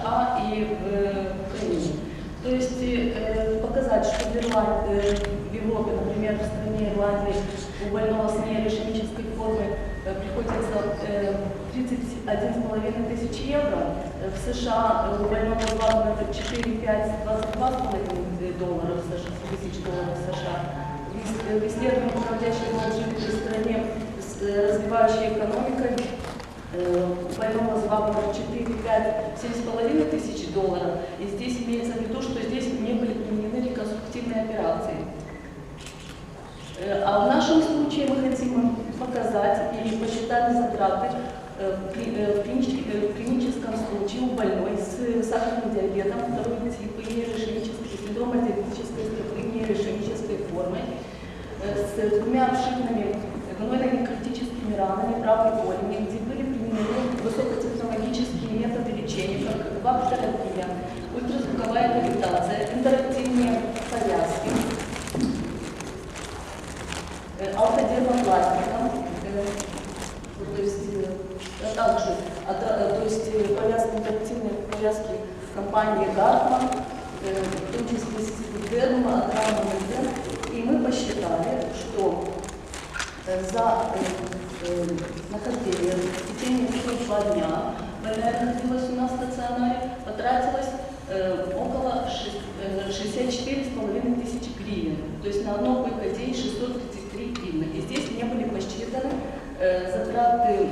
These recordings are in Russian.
США и в э, Украине. То есть э, показать, что в, Ирланд- э, в Европе, например, в стране Ирландии у больного с нерешемической формы э, приходится э, 31,5 тысяч евро, Э, в США э, у больного ватом это 4, 5, 22,5 долларов США, тысяч долларов США. В ис- э, В исследовании, проводящем в стране э, развивающей экономикой, больного с ватом 4, 5, 7,5 тысяч долларов. И здесь имеется в виду, что здесь не были применены реконструктивные операции. Э, А в нашем случае мы хотим показать и посчитать затраты э, э, в клинич- в клиническом случае у больной с сахарным диабетом второй тип и нерешемической синдрома диабетической стопы нерешемической формы с двумя обширными гнойно-некротическими ранами правой голени, где были применены высокотехнологические методы вап-терапия, ультразвуковая кавитация, интерактивные повязки, э, алкодермопластика, э, то есть э, а также а то есть повязки, интерактивные повязки компании Гартман, числе с Дерма, Атрама и мы посчитали, что за нахождение в течение 42 дня больная находилась у нас в стационаре, потратилось э, около шесть- э, 64,5 тысяч гривен. То есть на одно койко-день 633 гривны. И здесь не были посчитаны э, затраты,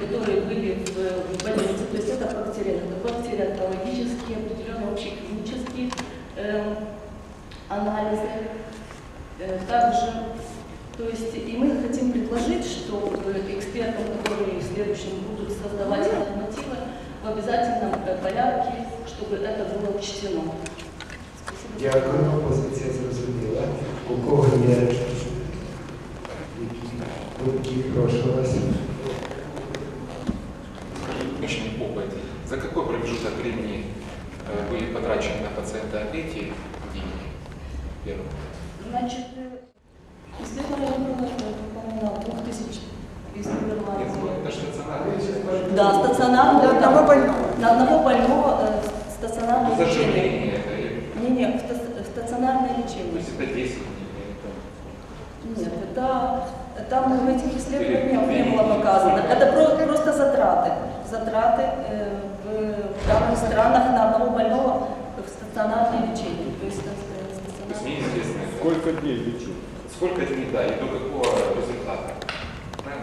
которые были в, больнице. То есть это бактери- бактериологические, определенные общеклинические э, анализы. Также, то есть, и мы хотим предложить, что э, экспертам, которые в следующем будут создавать нормативы, в обязательном э, порядке, чтобы это было учтено. Спасибо. Дякую, позиція зрозуміла. У кого є які думки, прошу вас. Личный опыт. За какой промежуток времени э, были потрачены на пациента эти деньги? Первое. Значит, исследование было, по-моему, 2000 из Нет, Нидерландов. это же стационарное. Да, стационарно. На одного больного. На одного больного э, стационарное лечение. Не, не, в ста- в стационарное То лечение. есть это 10 дней. или это- Нет, это там в этих исследованиях не было показано. Это про- просто затраты. Затраты э, в данных странах на одного больного в стационарное лечение. То есть, э, То есть стационарное. мне известно, это- Сколько дней лечу? Сколько дней, да, и до какого результата.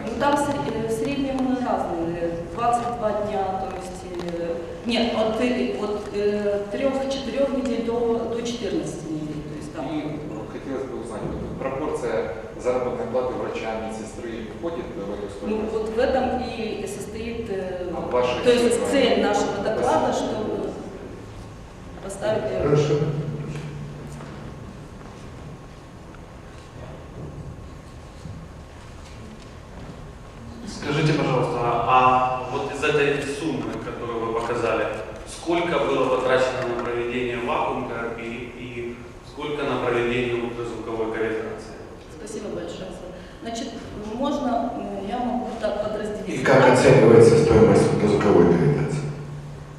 Ну там в э, в среднем разные, 22 дня, то есть, э, нет, от, э, от 3-4 недель до, до 14 недель. То есть там. И ну, хотелось бы узнать, пропорция заработной платы врача, медсестры входит в эту Ну, стоимость? вот в этом и состоит, А то есть цель нашего доклада, Спасибо. чтобы поставить... э, Скажите, пожалуйста, а вот из этой суммы, которую вы показали, сколько было потрачено на проведение вакуум-терапии и сколько на проведение ультразвуковой кавитации? Спасибо большое. Значит, можно, я могу так подразделить. И как оценивается стоимость ультразвуковой кавитации?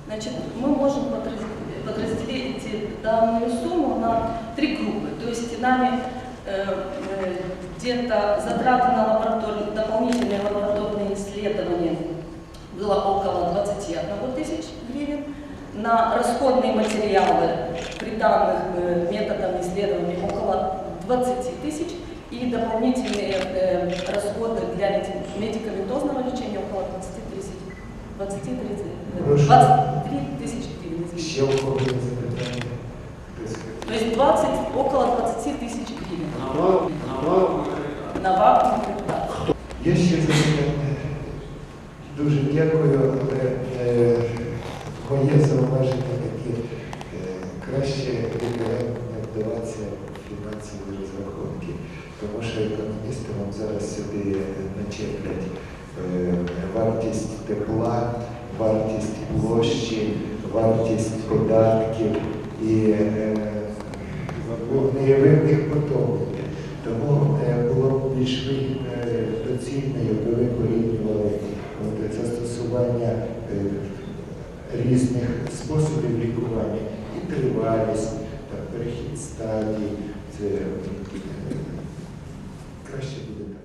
Значит, мы можем подраз- подразделить данную сумму на три группы. То есть нами где-то затраты на лабораторные, дополнительные лабораторные исследования было около 21 тысяч гривен. На расходные материалы при данных э, методах исследований около 20 тысяч. И дополнительные э, расходы для меди- медикаментозного лечения около 20-30 20-30, э, Прошу. 23 тысячи гривен. То есть 20, около 20 тисяч гривен. Наваб Я ще запитання. Дуже дякую, але е, моє зауваження таке е, краще не вдаватися в фінансові розрахунки, тому що економісти вам зараз сюди начеплять е, вартість тепла, вартість площі, вартість податків і вугнеєвинних потоків більш е, доцільно, якби ви порівнювали застосування е, різних способів лікування, і тривалість, перехід стадій, це е, краще буде.